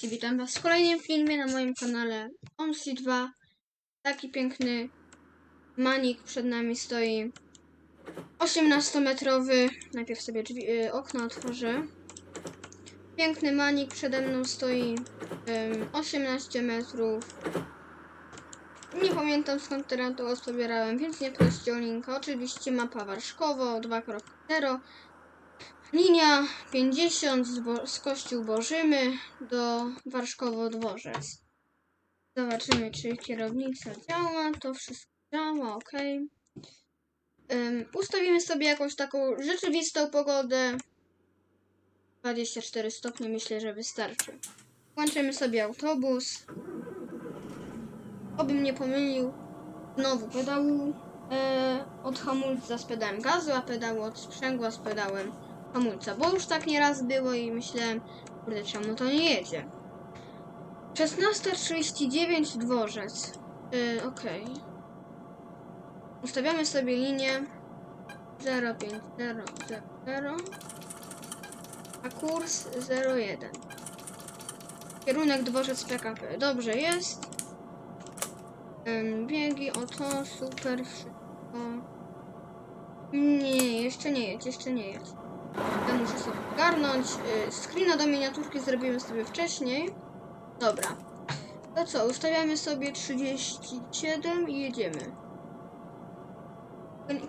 Cześć, witam was w kolejnym filmie na moim kanale OMSI 2. Taki piękny manik przed nami stoi. 18-metrowy. Najpierw sobie drzwi, y, okno otworzę. Piękny manik przede mną stoi. ym, 18 metrów. Nie pamiętam skąd teraz to pobierałem, więc nie proście o linka. Oczywiście mapa Warszkowo 2.0. Linia 50 z, Bo- z Kościół Bożymy do Warszkowo Dworzec. Zobaczymy, czy kierownica działa. To wszystko działa, ok. ustawimy sobie jakąś taką rzeczywistą pogodę. 24 stopnie myślę, że wystarczy. Włączymy sobie autobus. Obym nie pomylił. Znowu pedału e, od hamulca z pedałem gazu, a pedału od sprzęgła z pedałem hamulca, bo już tak nieraz było i myślałem, kurde, czemu to nie jedzie. 16.39 dworzec. Yy, okej. Ustawiamy sobie linię 05000, a kurs 01. Kierunek dworzec PKP. Dobrze jest. Ym, biegi, oto, super, wszystko. Nie, jeszcze nie jedź, jeszcze nie jedź. Muszę sobie ogarnąć. Y, Screena do miniaturki zrobimy sobie wcześniej. Dobra. To co, ustawiamy sobie 37 i jedziemy.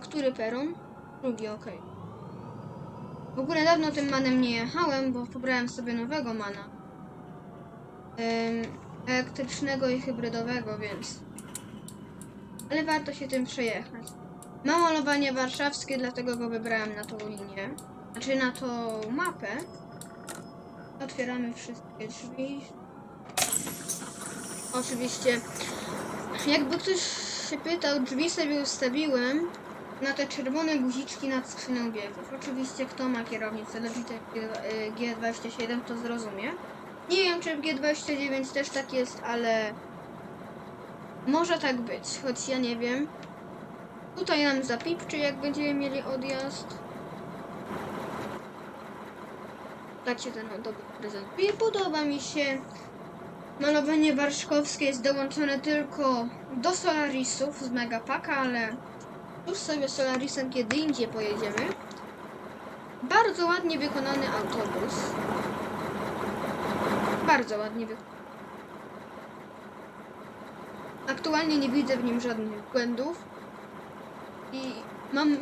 Który peron? Drugi, ok. W ogóle dawno tym manem nie jechałem, bo pobrałem sobie nowego mana. Elektrycznego i hybrydowego, więc... Ale warto się tym przejechać. Mam malowanie warszawskie, dlatego go wybrałem na tą linię. Znaczy na tą mapę. Otwieramy wszystkie drzwi. Oczywiście, jakby ktoś się pytał, drzwi sobie ustawiłem na te czerwone guziczki nad skrzynią biegów. Oczywiście, kto ma kierownicę Logitech G- G27, to zrozumie. Nie wiem, czy w G29 też tak jest, ale może tak być, choć ja nie wiem. Tutaj nam zapipczy, jak będziemy mieli odjazd. Się ten dobry prezentuje. Podoba mi się. Malowanie warszkowskie jest dołączone tylko do Solarisów z Megapaka, ale już sobie Solarisem kiedy indziej pojedziemy. Bardzo ładnie wykonany autobus. Bardzo ładnie wykonany. Aktualnie nie widzę w nim żadnych błędów i mam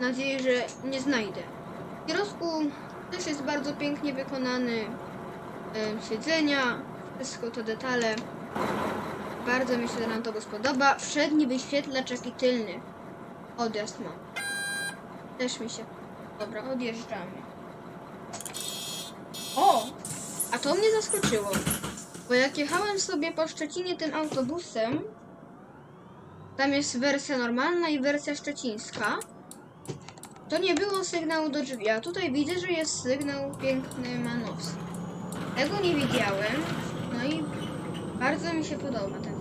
nadzieję, że nie znajdę. W kierowku też jest bardzo pięknie wykonany siedzenia, wszystko to detale. Bardzo mi się ten autobus podoba. Przedni wyświetlacz, jak i tylny. Odjazd mam. Też mi się. Dobra, odjeżdżamy. O! A to mnie zaskoczyło. Bo jak jechałem sobie po Szczecinie tym autobusem, tam jest wersja normalna i wersja szczecińska. To nie było sygnału do drzwi, a tutaj widzę, że jest sygnał piękny manowski. Tego nie widziałem, no i bardzo mi się podoba ten.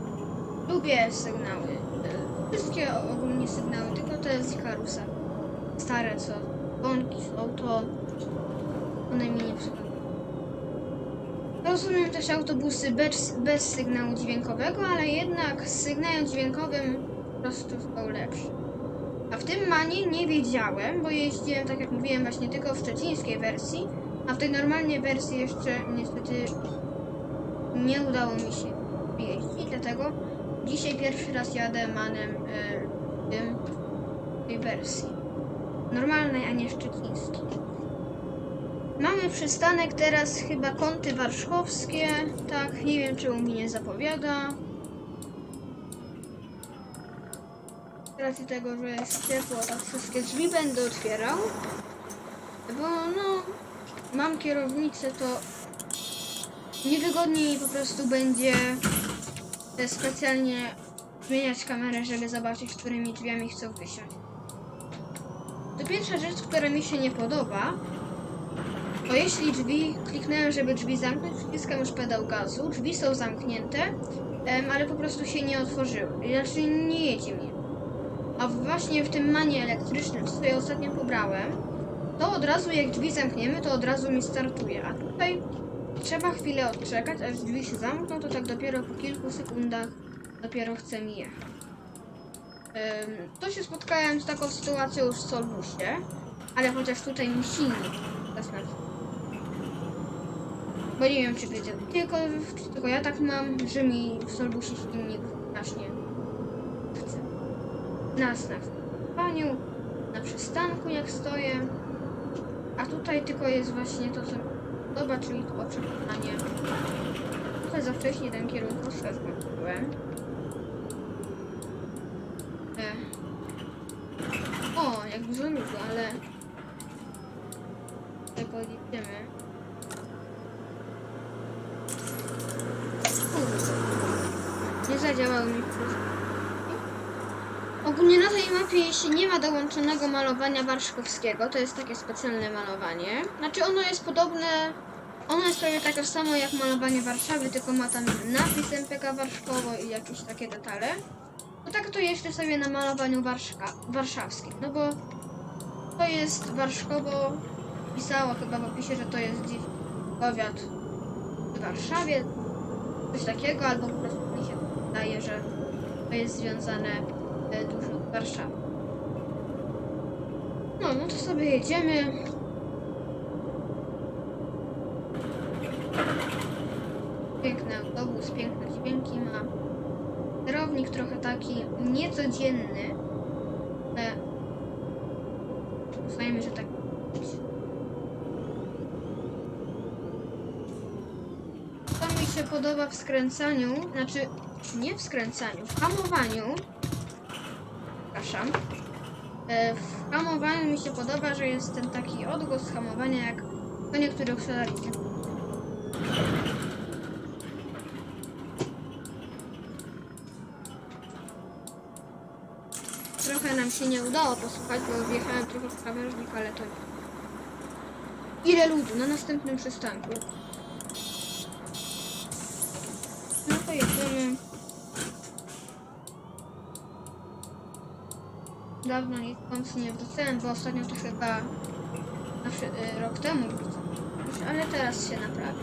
Lubię sygnały. Wszystkie ogólnie sygnały, tylko te z Ikarusa. Stare co, bąki są, to one mi nie przypadają. Rozumiem też autobusy bez, bez sygnału dźwiękowego, ale jednak z sygnałem dźwiękowym po prostu są lepsze. A w tym manie nie wiedziałem, bo jeździłem, tak jak mówiłem, właśnie tylko w szczecińskiej wersji, a w tej normalnej wersji jeszcze niestety nie udało mi się jeździć, dlatego dzisiaj pierwszy raz jadę manem y, tej wersji. Normalnej, a nie szczecińskiej. Mamy przystanek teraz chyba kąty warszawskie. Tak, nie wiem czemu mi nie zapowiada. Z racji tego, że jest ciepło, tak wszystkie drzwi będę otwierał. Bo no, mam kierownicę, to niewygodniej po prostu będzie specjalnie zmieniać kamerę, żeby zobaczyć, którymi drzwiami chcę wysiąść. To pierwsza rzecz, która mi się nie podoba, to jeśli drzwi, kliknąłem, żeby drzwi zamknąć, wciskam już pedał gazu, drzwi są zamknięte, ale po prostu się nie otworzyły, znaczy nie jedzie mnie. A właśnie w tym manie elektrycznym, co sobie ostatnio pobrałem, to od razu jak drzwi zamkniemy, to od razu mi startuje, a tutaj trzeba chwilę odczekać, aż drzwi się zamkną, to tak dopiero po kilku sekundach dopiero chce mi jechać. Ym, to się spotkałem z taką sytuacją już w Solbusie, ale chociaż tutaj mi silnik zaznaczył. Bo nie wiem, czy wiecie, tylko, tylko ja tak mam, że mi w Solbusie silnik strasznie 15 w kampaniu, na przystanku jak stoję. A tutaj tylko jest właśnie to, co podoba, czyli to oczekiwanie. Tutaj za wcześnie ten kierunku zaznaczyłem. E, o, jak dużo ludzi, ale... Tego liczymy. Nie zadziałał mi kurwa. Ogólnie na tej mapie, jeśli nie ma dołączonego malowania warszkowskiego, to jest takie specjalne malowanie. Znaczy ono jest podobne, ono jest prawie takie samo jak malowanie Warszawy, tylko ma tam napis MPK Warszkowo i jakieś takie detale. No tak to jeszcze sobie na malowaniu warszka, warszawskim, no bo to jest Warszkowo, pisało chyba w opisie, że to jest gdzieś powiat w Warszawie, coś takiego, albo po prostu mi się wydaje, że to jest związane dużo z Warszawą. No, no to sobie jedziemy. Piękny autobus, piękne dźwięki ma. Sterownik trochę taki niecodzienny, ale uznajmy, że tak. To mi się podoba w skręcaniu, znaczy nie w skręcaniu, w hamowaniu. Przepraszam. E, W hamowaniu mi się podoba, że jest ten taki odgłos hamowania jak do niektórych solarity. Trochę nam się nie udało posłuchać, bo wjechałem trochę w krawężnik, ale to. Ile ludu na następnym przystanku? No to jedziemy. Dawno nikąd nie wróciłem, bo ostatnio to chyba znaczy, rok temu wróciłem. Ale teraz się naprawi.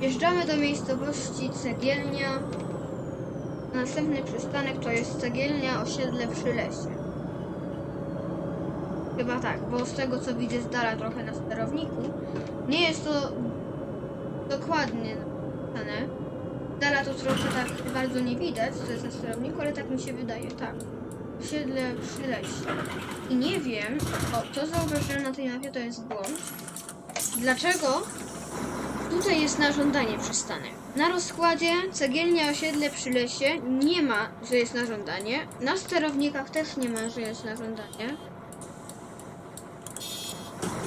Wjeżdżamy do miejscowości Cegielnia. Następny przystanek to jest Cegielnia, osiedle przy lesie. Chyba tak, bo z tego co widzę z dala trochę na sterowniku, nie jest to dokładnie napisane. Z dala to trochę tak bardzo nie widać, co jest na sterowniku, ale tak mi się wydaje, tak. Osiedle przy lesie. I nie wiem, o, to zauważyłem na tej mapie, to jest błąd. Dlaczego tutaj jest na żądanie przystanek? Na rozkładzie cegielnia osiedle przy lesie nie ma, że jest na żądanie. Na sterownikach też nie ma, że jest na żądanie.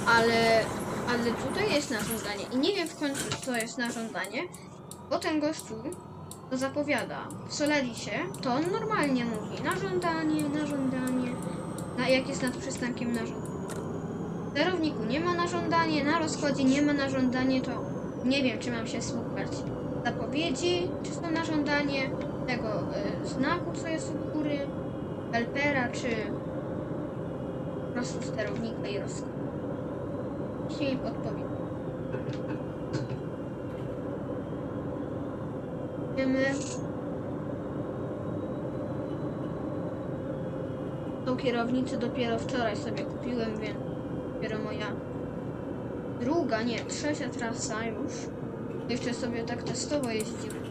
Ale, ale tutaj jest na żądanie. I nie wiem w końcu, co jest na żądanie, bo ten gościu zapowiada. W Solarisie to on normalnie mówi na żądanie, na żądanie, na, jak jest nad przystankiem na żądanie. W sterowniku nie ma na żądanie, na rozkładzie nie ma na żądanie, to nie wiem, czy mam się słuchać zapowiedzi, czy są na żądanie tego y, znaku, co jest u góry, helpera, czy po prostu sterownika i rozkładu. Jeśli mi Wiemy. Tą kierownicę dopiero wczoraj sobie kupiłem, więc dopiero moja druga, nie, trzecia trasa już. Jeszcze sobie tak testowo jeździłem.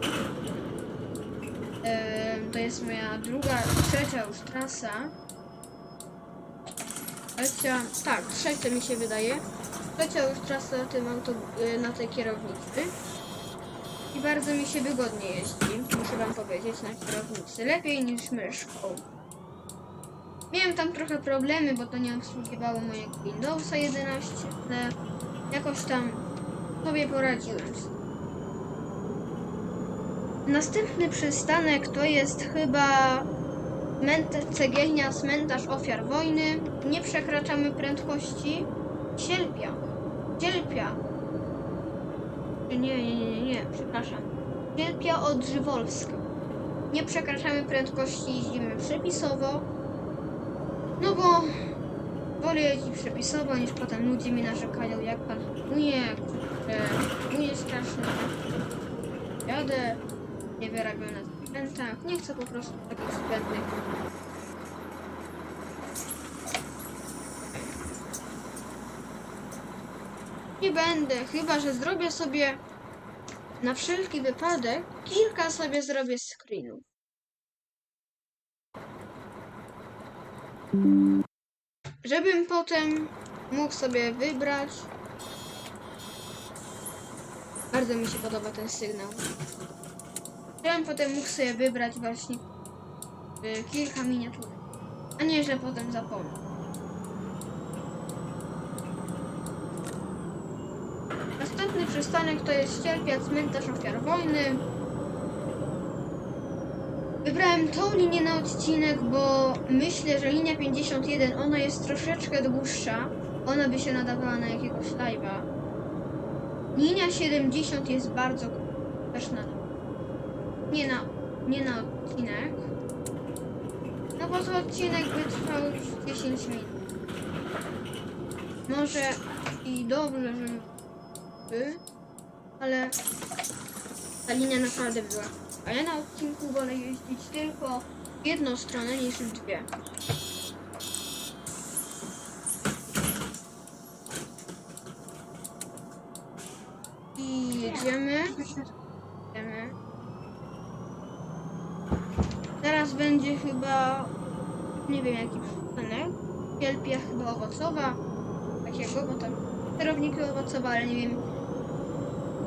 Em, to jest moja druga, trzecia już trasa. Trzecia, tak, trzecia mi się wydaje. Trzecia już trasa na, tym auto, y, na tej kierownicy. Bardzo mi się wygodnie jeździ, muszę wam powiedzieć, na kierownicy. Lepiej niż myszką. Miałem tam trochę problemy, bo to nie obsługiwało mojego Windowsa 11, ale jakoś tam sobie poradziłem. Następny przystanek to jest chyba cegielnia cmentarz ofiar wojny. Nie przekraczamy prędkości. Sierpia. Sierpia. Nie, nie, nie, nie, przepraszam. Sierpia Odrzywolska. Nie przekraczamy prędkości, jeździmy przepisowo. No bo wolę jeździć przepisowo, niż potem ludzie mi narzekają, jak pan hamuje, hamuje strasznie. jadę, nie wyrabiam na zakrętach, nie chcę po prostu takich zbędnych. Nie będę, chyba że zrobię sobie na wszelki wypadek kilka sobie zrobię screenów. Żebym potem mógł sobie wybrać. Bardzo mi się podoba ten sygnał. Żebym potem mógł sobie wybrać właśnie y, kilka miniatur. A nie, że potem zapomnę. Następny przystanek to jest Ścierpia, cmentarz ofiar wojny. Wybrałem tą linię na odcinek, bo myślę, że linia 51, ona jest troszeczkę dłuższa. Ona by się nadawała na jakiegoś live'a. Linia 70 jest bardzo też na... Nie na, nie na odcinek. No bo to odcinek by trwał już 10 minut. Może i dobrze, że ale ta linia naprawdę była. A ja na odcinku wolę jeździć tylko w jedną stronę niż w dwie. I jedziemy. Jedziemy. Teraz będzie chyba nie wiem jaki przystanek. Wielpia chyba owocowa. Takiego, bo tam sterowniki owocowe, ale nie wiem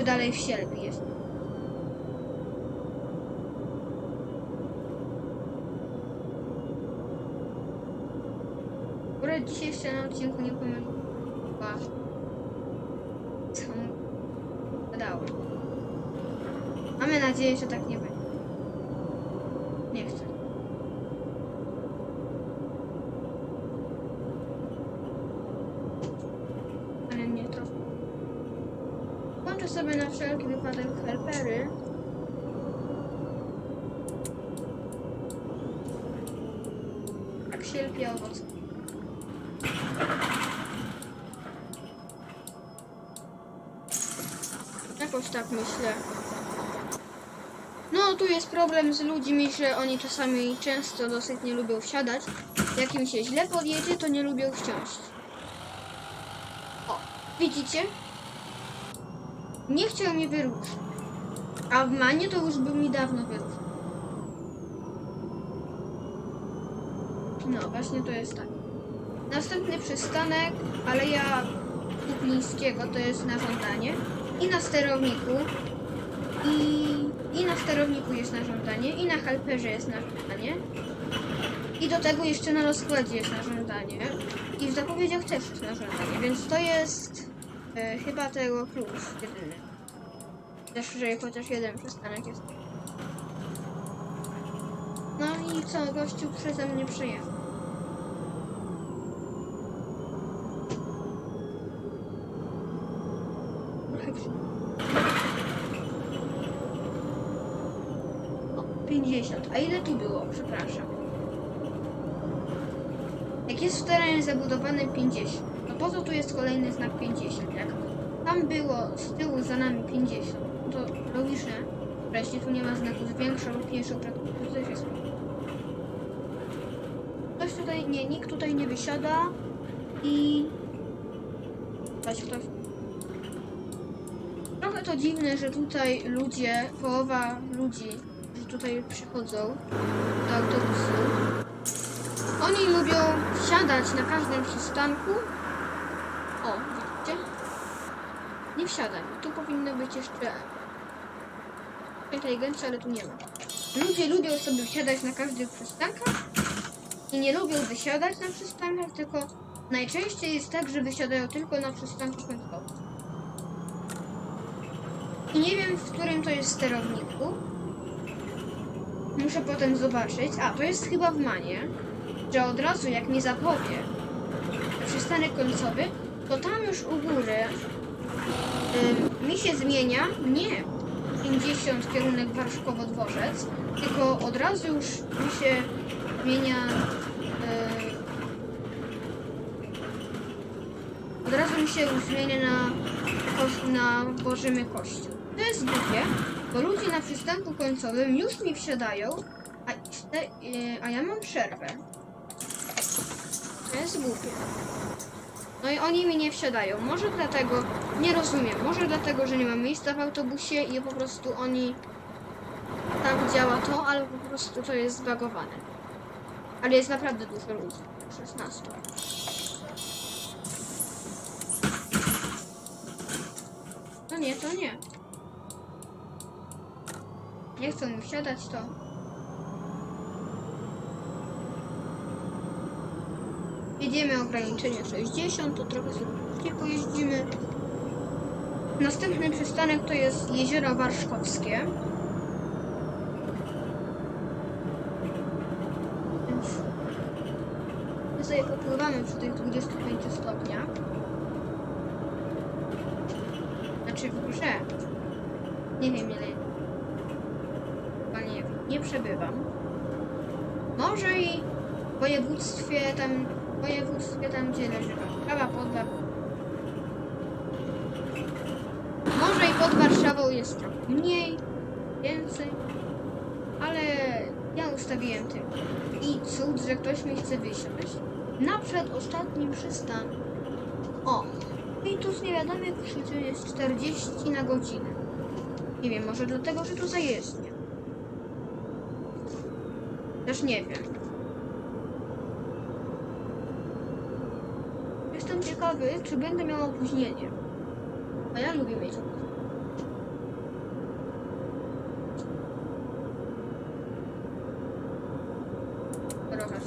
czy dalej w Sielbi jest. Akurat dzisiaj jeszcze na odcinku nie pomyliła. Co mu gadało. Mamy nadzieję, że tak nie będzie. Nie chcę. Ale mnie trochę. Włączę sobie na wszelki wypadek helpery. Jak sierpie owoc. Jakoś tak myślę. No, tu jest problem z ludźmi, że oni czasami często dosyć nie lubią wsiadać. Jak im się źle podjedzie, to nie lubią wsiąść. O, widzicie? Nie chciał mnie wyruszyć. A w manie to już by mi dawno wyruszył. No, właśnie to jest tak. Następny przystanek, Aleja Kuplińskiego, to jest na żądanie. I na sterowniku. I, I na sterowniku jest na żądanie. I na helperze jest na żądanie. I do tego jeszcze na rozkładzie jest na żądanie. I w zapowiedziach też jest na żądanie. Więc to jest e, chyba tego plus jedyny. Też, że chociaż jeden przystanek jest. No i co, gościu przeze mnie przyjechał. O, 50. A ile tu było? Przepraszam. Jak jest w terenie zabudowanym 50, to po co tu jest kolejny znak 50? Jak tam było z tyłu za nami 50, to logiczne, wreszcie tu nie ma znaku z większą lub mniejszą prędkością, to jest. Ktoś tutaj, nie, nikt tutaj nie wysiada i... Chodź ktoś. Trochę to dziwne, że tutaj ludzie, połowa ludzi, którzy tutaj przychodzą do autobusu, oni lubią wsiadać na każdym przystanku. O, widzicie? Nie wsiadaj. Tu powinno być jeszcze inteligencja, ale tu nie ma. Ludzie lubią sobie wsiadać na każdych przystankach i nie lubią wysiadać na przystankach, tylko najczęściej jest tak, że wysiadają tylko na przystanku końcowym. I nie wiem, w którym to jest sterowniku. Muszę potem zobaczyć. A, to jest chyba w Manie że od razu jak mi zapowie przystanek końcowy, to tam już u góry mi się zmienia nie 50 kierunek Warszkowo-Dworzec, tylko od razu już mi się zmienia od razu mi się zmienia na, na Bożymy Kościół. To jest głupie, Bo ludzie na przystanku końcowym już mi wsiadają, a, e, a ja mam przerwę. To jest głupie. No i oni mi nie wsiadają. Może dlatego, nie rozumiem, może dlatego, że nie ma miejsca w autobusie i po prostu oni tak działa to, ale po prostu to jest zbagowane. Ale jest naprawdę dużo ludzi. 16. No nie, to nie. Nie chcą mi wsiadać, to... Jedziemy ograniczenie 60, to trochę sobie pojeździmy. Następny przystanek to jest Jezioro Warszkowskie. Więc sobie popływamy przy tych 25 stopniach. Znaczy w grze. Nie wiem ile. Chyba nie wiem. Nie przebywam. Może i w województwie tam, w województwie tam gdzie leży Warszawa pod Wa- Może jest trochę mniej, więcej, ale ja ustawiłem tym. I cud, że ktoś mi chce wysiąść. Na przedostatnim przystanku. O, i tu z niewiadomych przyczyn jest 40 na godzinę. Nie wiem, może dlatego, że tu zajezdnie. Też nie wiem. Jestem ciekawy, czy będę miał opóźnienie. A ja lubię mieć opóźnienie. Trochę.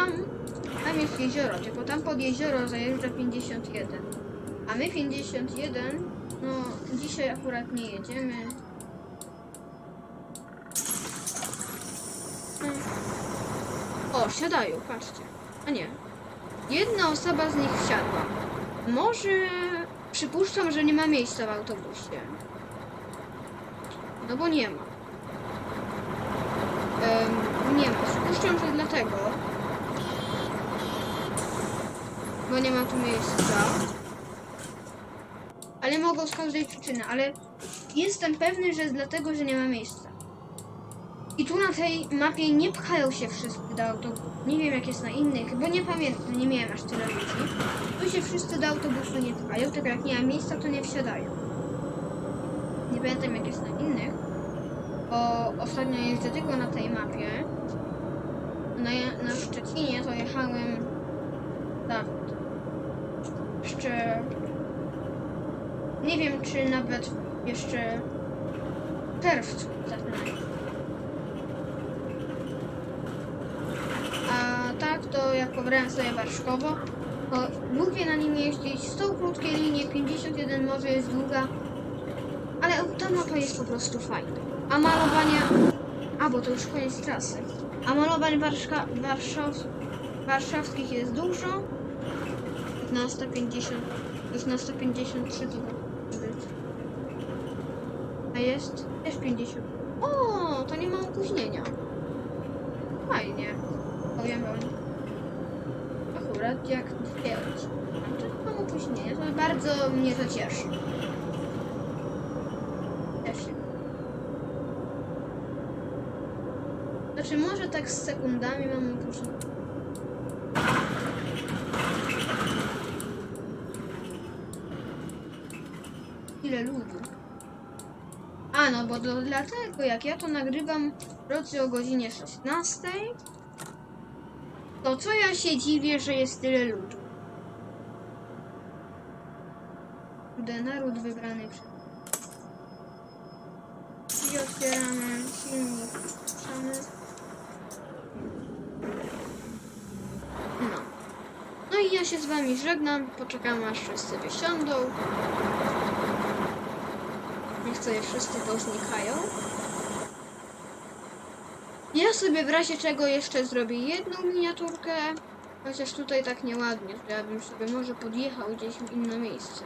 Tam, tam jest jezioro, tylko tam pod jezioro zajeżdża 51. A my 51, no dzisiaj akurat nie jedziemy. Hmm. O, siadają, patrzcie. A nie. Jedna osoba z nich wsiadła. Może przypuszczam, że nie ma miejsca w autobusie. No bo nie ma. Em, nie ma. Przypuszczam, że dlatego. Bo nie ma tu miejsca. Ale mogą z każdej przyczyny, ale jestem pewny, że jest dlatego, że nie ma miejsca. I tu na tej mapie nie pchają się wszyscy do autobusu. Nie wiem jak jest na innych, bo nie pamiętam, nie miałem aż tyle ludzi. Tu się wszyscy do autobusu nie pchają, tylko jak nie ma miejsca, to nie wsiadają. Nie pamiętam jak jest na innych, bo ostatnio jeżdżę tylko na tej mapie. Na, na Szczecinie to jechałem zawód. Jeszcze nie wiem, czy nawet jeszcze w czerwcu. A tak to jak pobrałem sobie Warszkowo, lubię na nim jeździć. Są krótkie linie, 51 może jest długa, ale ta mapa jest po prostu fajna. A malowania... A, bo to już koniec trasy. A malowań warszka... Warszaw... warszawskich jest dużo. Na 150... Już na 153 to być. A jest też 50. O, to nie ma opóźnienia. Fajnie. Powiem wam. Akurat jak twierdzi. To nie mam opóźnienia. To bardzo mnie to cieszy. Cieszy. Znaczy może tak z sekundami mam opóźnienie. Ludzi? A no, bo to dlatego jak ja to nagrywam w nocy o godzinie 16, to co ja się dziwię, że jest tyle ludu? Kurde, naród wybrany przez... I otwieramy silnik, puszczamy. No. No i ja się z wami żegnam, poczekam aż wszyscy wysiądą. Niech sobie wszyscy poznikają. Ja sobie w razie czego jeszcze zrobię jedną miniaturkę. Chociaż tutaj tak nieładnie, że ja bym sobie może podjechał gdzieś w inne miejsce.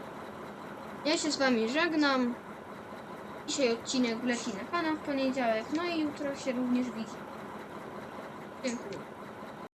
Ja się z wami żegnam. Dzisiaj odcinek wleci na kanał w poniedziałek, no i jutro się również widzimy. Dziękuję.